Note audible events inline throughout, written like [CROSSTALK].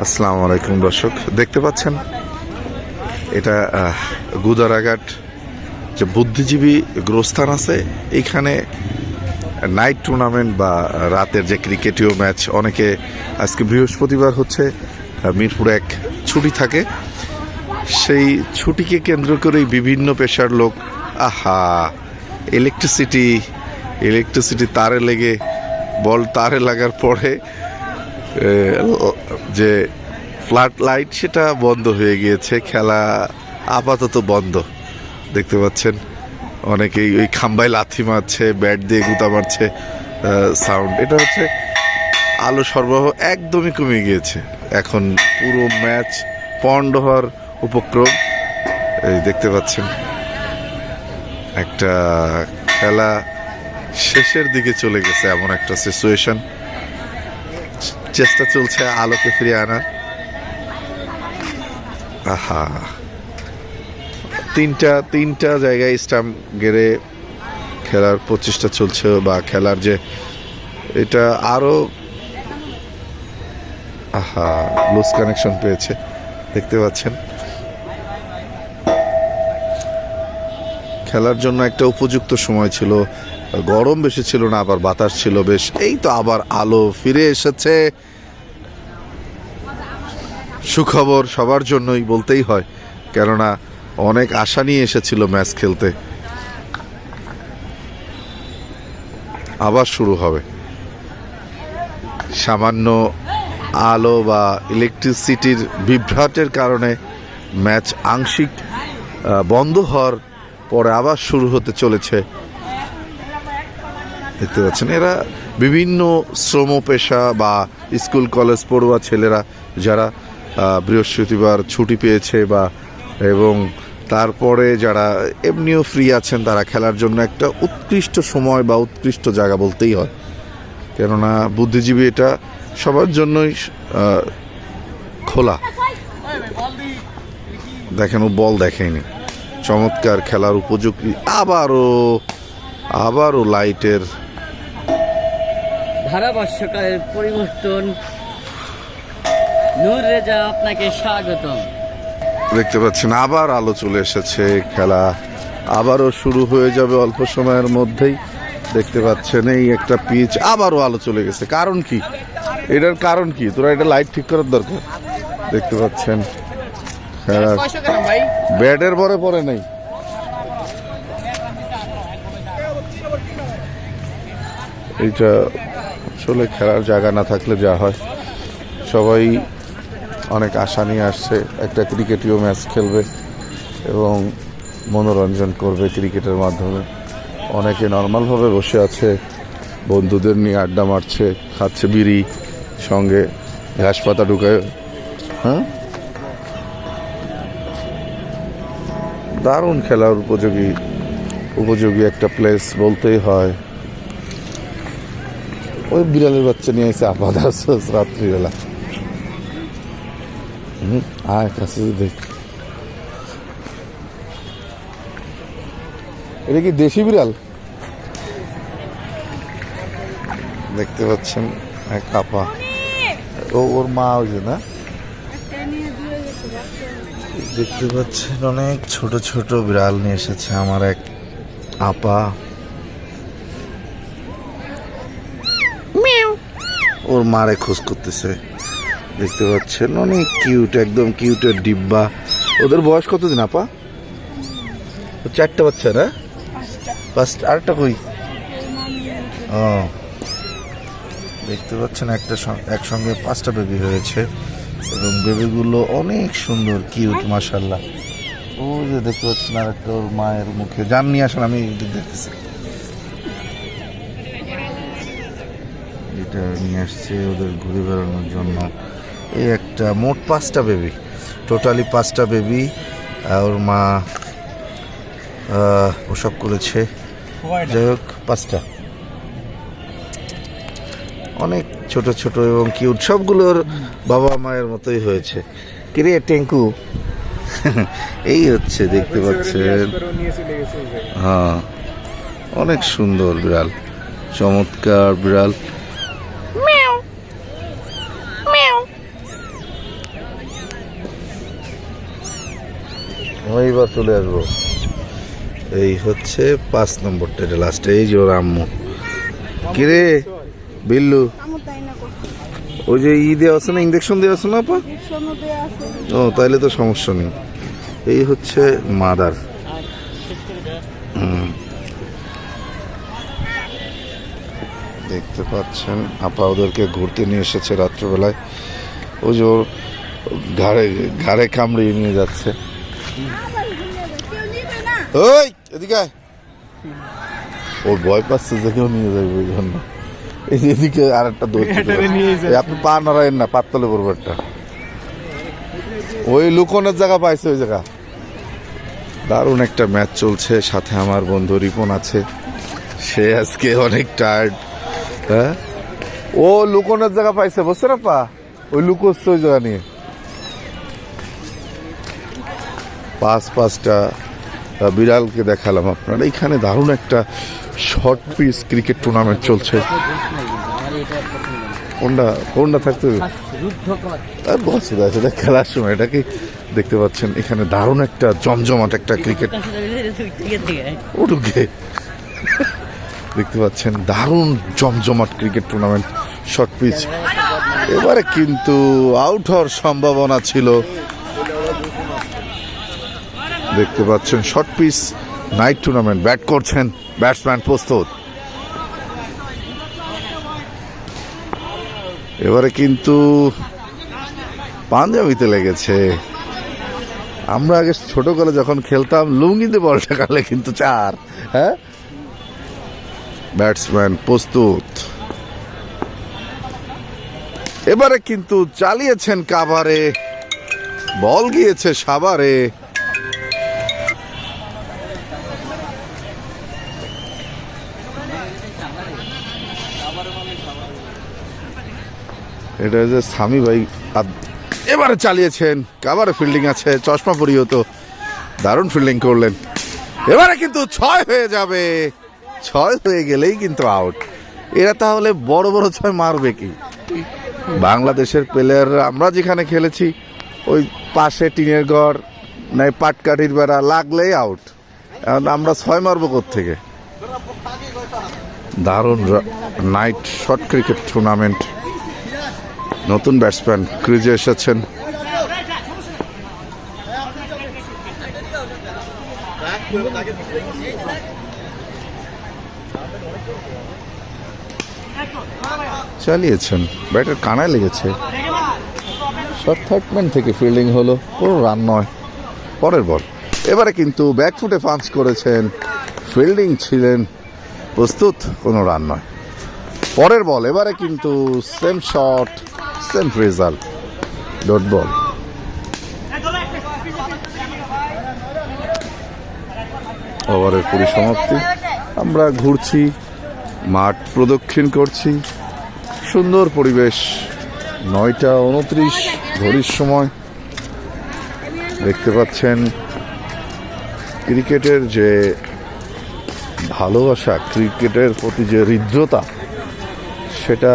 আসসালামু আলাইকুম দর্শক, দেখতে পাচ্ছেন? এটা গুদারাঘাট যে বুদ্ধিজীবী গ্রস্থান আছে, এইখানে নাইট টুর্নামেন্ট বা রাতের যে ক্রিকেটীয় ম্যাচ, অনেকে আজকে বৃহস্পতিবার হচ্ছে মিরপুর এক ছুটি থাকে। সেই ছুটিকে কেন্দ্র করেই বিভিন্ন পেশার লোক, আহা ইলেকট্রিসিটি ইলেকট্রিসিটি তারে লেগে, বল তারে লাগার পরে যে ফ্ল্যাট লাইট সেটা বন্ধ হয়ে গিয়েছে, খেলা আপাতত বন্ধ। দেখতে পাচ্ছেন, অনেকেই ওই খাম্বায় লাথি মারছে, ব্যাট দিয়ে গুতা মারছে সাউন্ড। এটা হচ্ছে আলো সরবরাহ একদমই কমে গিয়েছে। এখন পুরো ম্যাচ পন্ড হওয়ার উপক্রম। এই দেখতে পাচ্ছেন, একটা খেলা শেষের দিকে চলে গেছে, এমন একটা সিচুয়েশন চেষ্টা চলছে আলোকে ফিরিয়ে আনার। আহা। তিনটা তিনটা জায়গায় স্টাম্প গেড়ে খেলার প্রচেষ্টা চলছে বা খেলার যে এটা আরও আহা লুজ কানেকশন পেয়েছে, দেখতে পাচ্ছেন। খেলার জন্য একটা উপযুক্ত সময় ছিল গরম বেশি ছিল না, আবার বাতাস ছিল বেশ। এই তো আবার আলো ফিরে এসেছে। সুখবর সবার জন্যই বলতেই হয়, কেননা অনেক আশা নিয়ে এসেছিল ম্যাচ খেলতে। আবার শুরু হবে। সামান্য আলো বা ইলেকট্রিসিটির বিভ্রাটের কারণে ম্যাচ আংশিক বন্ধ হওয়ার পরে আবার শুরু হতে চলেছে দেখতে পাচ্ছেন। এরা বিভিন্ন শ্রম পেশা বা স্কুল, কলেজ পড়ুয়া ছেলেরা যারা বৃহস্পতিবার ছুটি পেয়েছে বা, এবং তারপরে যারা এমনিও ফ্রি আছেন, তারা খেলার জন্য একটা উৎকৃষ্ট সময় বা উৎকৃষ্ট জায়গা বলতেই হয়। কেননা বুদ্ধিজীবী এটা সবার জন্যই খোলা। দেখেন, ও বল দেখেনি চমৎকার খেলার উপযোগী। আবারও আবারও লাইটের ধারাভাষ্যকারের পরিবর্তন। নূর রেজা, আপনাকে স্বাগতম। দেখতে পাচ্ছেন, আবার আলো চলে এসেছে খেলা। আবারও শুরু হয়ে যাবে অল্প সময়ের মধ্যেই। দেখতে পাচ্ছেন, এই একটা পিচ আবারও আলো চলে গেছে। কারণ কি? এটার কারণ কি? তোরা এটা লাইট ঠিক করার দরকার। দেখতে পাচ্ছেন ব্যাটের পরে পরে নেই। এইটা আসলে খেলার জায়গা না থাকলে যা হয়। সবাই অনেক আশা নিয়ে আসছে, একটা ক্রিকেটীয় ম্যাচ খেলবে এবং মনোরঞ্জন করবে ক্রিকেটের মাধ্যমে। অনেকে নর্মালভাবে বসে আছে, বন্ধুদের নিয়ে আড্ডা মারছে, খাচ্ছে বিড়ি, সঙ্গে ঘাস পাতা ঢুকায়। হ্যাঁ? দারুণ খেলার উপযোগী উপযোগী একটা প্লেস বলতেই হয়। ওই বিড়ালের বাচ্চা নিয়ে এসে আপাত রাত্রিবেলা। হুম, আয় কাছে দেখ এটা কি দেশি বিড়াল? দেখতে পাচ্ছেন এক আপা। ও ওর মা যে না? দেখতে পাচ্ছেন অনেক ছোট ছোট বিড়াল নিয়ে এসেছে আমার এক আপা। ওর মারে খোঁজ করতেছে। দেখতে পাচ্ছেন, অনেক কিউট একদম কিউটের ডিব্বা। ওদের বয়স কতদিন, আপা? চারটা বাচ্চা না? পাঁচটা। আরেকটা কই? ও। দেখতে পাচ্ছেন, একটা একসঙ্গে পাঁচটা বেবি হয়েছে। এবং বেবিগুলো অনেক সুন্দর কিউট মাশাল্লাহ ও যে দেখতে পাচ্ছেন আর একটা ওর মায়ের মুখে। যান নিয়ে আসেন আমি দেখতেছি। এটা নিয়ে আসছে ওদের ঘুরে বেড়ানোর জন্য। এই একটা মোট পাঁচটা বেবি টোটালি পাঁচটা বেবি ওর মা ওসব করেছে। যাই হোক পাঁচটা। অনেক ছোট ছোট এবং কিউট সবগুলোর বাবা মায়ের মতোই হয়েছে। কিরে টেঙ্কু? [LAUGHS] এই হচ্ছে দেখতে পাচ্ছেন। হ্যাঁ অনেক সুন্দর বিড়াল চমৎকার বিড়াল। আমি এইবার চলে আসব। এই হচ্ছে পাঁচ নম্বরটা এটা লাস্টে এই যে ওর আম্মু। কিরে বিল্লু? ওই যে ই দেওয়া আছে না ইঞ্জেকশন দেওয়া আছে না আপা? ও তাইলে তো সমস্যা নেই। এই হচ্ছে মাদার। দেখতে পাচ্ছেন আপা ওদেরকে ঘুরতে নিয়ে এসেছে রাত্রেবেলায়। ওই যে ওর ঘাড়ে ঘাড়ে কামড়িয়ে নিয়ে যাচ্ছে। ওই এদিকে ওর ভয় পাচ্ছে যে কেউ নিয়ে যাবে ওই জন্য। এই যে এদিকে আর একটা দৌড় আপনি পা নাড়ায়েন না পাততলে পড়ব একটা ওই লুকোনোর জায়গা পাইছে ওই জায়গা। দারুণ একটা ম্যাচ চলছে সাথে আমার বন্ধু রিপন আছে। সে আজকে অনেক টায়ার্ড হ্যাঁ? ও লুকোনোর জায়গা পাইছে বুঝছে না পা ওই লুকোচ্ছে ওই জায়গা নিয়ে। পাঁচ পাঁচটা বিড়ালকে দেখালাম আপনার। এখানে দারুণ একটা শর্ট পিস ক্রিকেট টুর্নামেন্ট চলছে। এটা কোনটা কোনটা থাকতে আর বছর আছে এটা খেলার সময় এটাকে দেখতে পাচ্ছেন, এখানে দারুণ একটা জমজমাট একটা ক্রিকেট উঠুকে। দেখতে পাচ্ছেন, দারুণ জমজমাট ক্রিকেট টুর্নামেন্ট শর্ট পিচ এবারে কিন্তু আউট হওয়ার সম্ভাবনা ছিল। দেখতে পাচ্ছেন short pitch night tournament bat করছেন ব্যাটসম্যান প্রস্তুত। এবারে কিন্তু পাঞ্জাবিতে লেগেছে। আমরা আগে ছোটকালে যখন খেলতাম, লুঙ্গিতে বল ঠেকালে কিন্তু চার হ্যাঁ? ব্যাটসম্যান প্রস্তুত। এবারে কিন্তু চালিয়েছেন কাভারে, বল গিয়েছে সাবারে এটা যে স্বামী ভাই এবারে চালিয়েছেন, কাবারে ফিল্ডিং আছে, চশমা পরিও তো দারুণ ফিল্ডিং করলেন। এবারে কিন্তু ছয় হয়ে যাবে, ছয় হয়ে গেলেই কিন্তু আউট এরা তাহলে বড় বড় ছয় মারবে কি? বাংলাদেশের প্লেয়ার আমরা যেখানে খেলেছি, ওই পাশে টিনের ঘর নাই পাটকাঠির বেড়া, লাগলেই আউট এখন আমরা ছয় মারবো থেকে দারুণ নাইট শর্ট ক্রিকেট টুর্নামেন্ট নতুন ব্যাটসম্যান ক্রিজে এসেছেন। চালিয়েছেন। ব্যাটের কানায় লেগেছে। শর্ট থার্ডম্যান থেকে ফিল্ডিং হলো। কোনো রান নয়। পরের বল। এবারে কিন্তু ব্যাকফুটে পাঞ্চ করেছেন। ফিল্ডিং ছিলেন। প্রস্তুত, কোনো রান নয়। পরের বল। এবারে কিন্তু same shot. Same result dot ball ওভারের পরিসমাপ্তি। আমরা ঘুরছি, মাঠ প্রদক্ষিণ করছি। সুন্দর পরিবেশ। নয়টা উনত্রিশ, ঘড়ির সময়। দেখতে পাচ্ছেন, ক্রিকেটের যে ভালোবাসা, ক্রিকেটের প্রতি যে হৃদ্রতা সেটা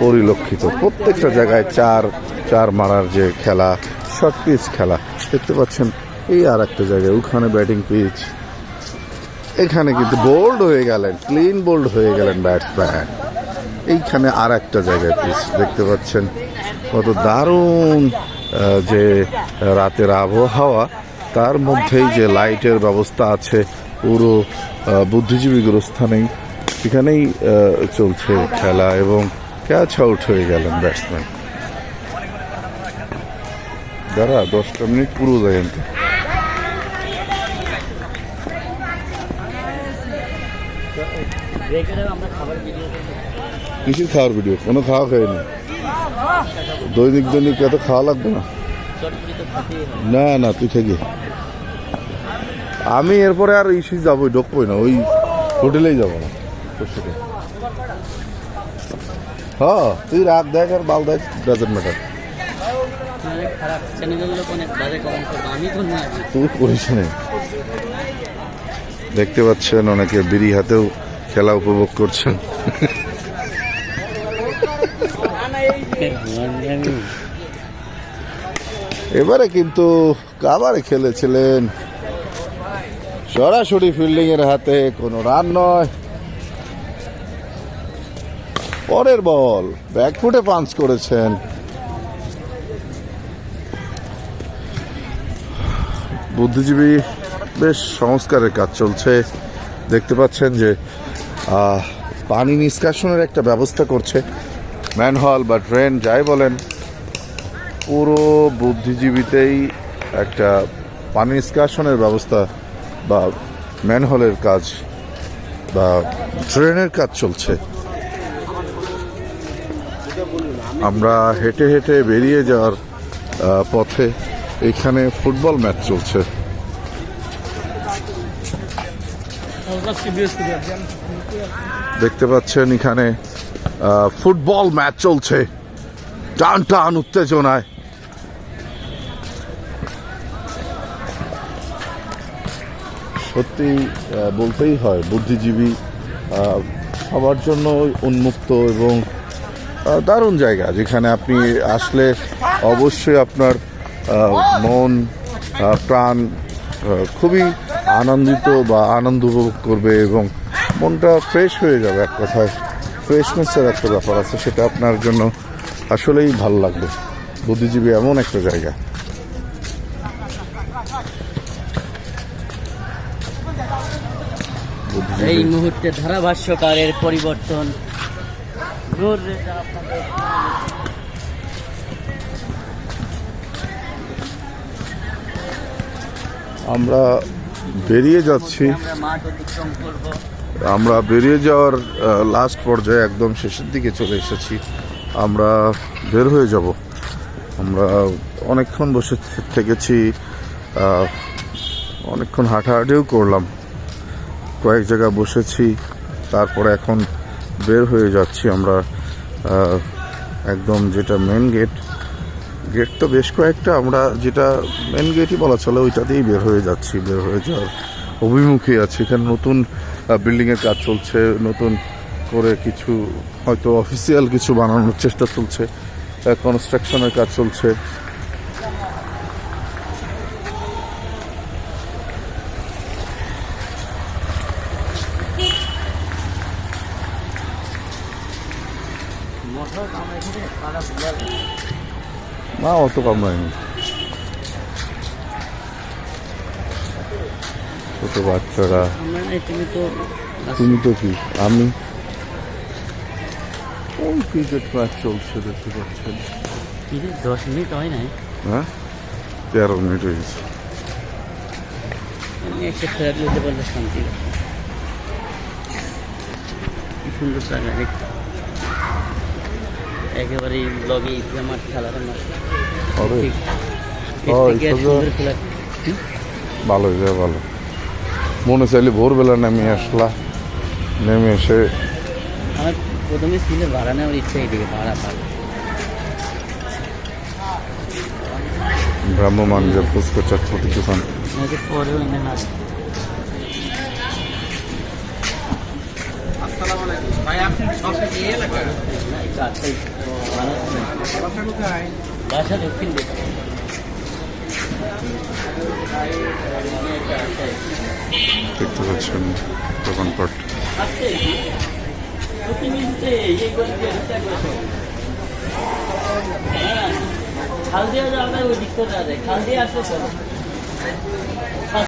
পরিলক্ষিত। প্রত্যেকটা জায়গায় চার চার মারার যে খেলা শর্ট পিচ খেলা দেখতে পাচ্ছেন এই আর একটা জায়গায় ওখানে ব্যাটিং পিচ এখানে কিন্তু বোল্ড হয়ে গেলেন ক্লিন বোল্ড হয়ে গেলেন ব্যাটসম্যান এইখানে আর একটা জায়গায় পিচ দেখতে পাচ্ছেন কত দারুণ যে রাতের আবহাওয়া তার মধ্যেই যে লাইটের ব্যবস্থা আছে পুরো বুদ্ধিজীবী স্থানেই এখানেই আহ, চলছে খেলা এবং ক্যাচ আউট হয়ে গেলেন ব্যাটসম্যান দাঁড়া, দশটা মিনিট পুরো যায় ভিডিও কিসের খাওয়ার ভিডিও কোনো খাওয়া খাইনি দৈনিক দৈনিক এত খাওয়া লাগবে না। না না, তুই থেকে। আমি এরপরে আর ইসি যাবোই, ঢুকবোই না, ওই হোটেলেই যাব। না তোর সাথে হ্যাঁ তুই রাত দেখ আর বাল দেখ ডাজেন্ট ম্যাটার খারাপ চ্যানেলের লোক অনেক বাজে কমেন্ট করবে আমি কোন আছি তুই করিস না। দেখতে পাচ্ছেন অনেকে বিড়ি হাতেও খেলা উপভোগ করছেন। এবারে কিন্তু কাবারে খেলেছিলেন। সরাসরি ফিল্ডিং এর হাতে কোনো রান নয়। পরের বল। ব্যাকফুটে পাঞ্চ করেছেন। বুদ্ধিজীবী, বেশ সংস্কারের কাজ চলছে। দেখতে পাচ্ছেন যে পানি নিষ্কাশনের একটা ব্যবস্থা করছে। ম্যানহল বা ড্রেন, যাই বলেন, পুরো বুদ্ধিজীবীতেই একটা পানি নিষ্কাশনের ব্যবস্থা বা ম্যানহলের কাজ বা ড্রেনের কাজ চলছে। আমরা হেঁটে হেঁটে বেরিয়ে যাওয়ার পথে এখানে ফুটবল ম্যাচ চলছে। দেখতে পাচ্ছেন এখানে ফুটবল ম্যাচ চলছে। টান টান উত্তেজনায়। সত্যি বলতেই হয়, বুদ্ধিজীবী সবার জন্য উন্মুক্ত এবং দারুণ জায়গা, যেখানে আপনি আসলে অবশ্যই আপনার মন প্রাণ খুবই আনন্দিত বা আনন্দ উপভোগ করবে এবং মনটা ফ্রেশ হয়ে যাবে, এক কথায় ফ্রেশনেসের একটা ব্যাপার আছে, সেটা আপনার জন্য আসলেই ভালো লাগবে। বুদ্ধিজীবী এমন একটা জায়গা। এই মুহূর্তে ধারাভাষ্যকারের পরিবর্তন। আমরা বেরিয়ে যাচ্ছি। আমরা বেরিয়ে যাওয়ার লাস্ট পর্যায়ে একদম শেষের দিকে চলে এসেছি। আমরা বের হয়ে যাব। আমরা অনেকক্ষণ বসে থেকেছি। অনেকক্ষণ হাঁটাহাঁটিও করলাম। কয়েক জায়গায় বসেছি। তারপরে এখন বের হয়ে যাচ্ছি আমরা একদম যেটা মেন গেট গেট তো বেশ কয়েকটা, আমরা যেটা মেন গেটই বলা চলে, ওইটাতেই বের হয়ে যাচ্ছি, বের হয়ে যাওয়ার অভিমুখে আছি। এখানে নতুন বিল্ডিংয়ের কাজ চলছে, নতুন করে কিছু, হয়তো অফিসিয়াল কিছু বানানোর চেষ্টা চলছে কনস্ট্রাকশনের কাজ চলছে মোটর আমরা এখানে পাড়া ফুটবল না অত কামড়ায়নি ছোট বাচ্চারা। তুমি তো কি? আমি? ওই ক্রিকেট ম্যাচ চলছে দেখতে পাচ্ছেন। দশ মিনিট হয় নাই। হ্যাঁ? তেরো মিনিট হয়ে গেছে। আমি একটা খেলা যেতে পারলে শান্তি সুন্দর জায়গা দেখতে। একেবারে ব্লগে ইতিহাস মাঠ খেলার মাঠ? ভালো হয়ে যায় ভালো। মনে চাইলে ভোরবেলা নেমে আসলা। নেমে এসে আমার প্রথমে ছিল ভাড়া নেওয়ার ইচ্ছা এদিকে ভাড়া ভাড়া ভ্রাম্যমান যে ফুচকা চটপটি দোকান। পরেও এনে না বাসা দক্ষিণ দিকে দেখতে পাচ্ছেন দোকানপাট। হ্যাঁ খাল দিয়ে যায় ওই দিক করে যাওয়া যায়। খাল দিয়ে আসলে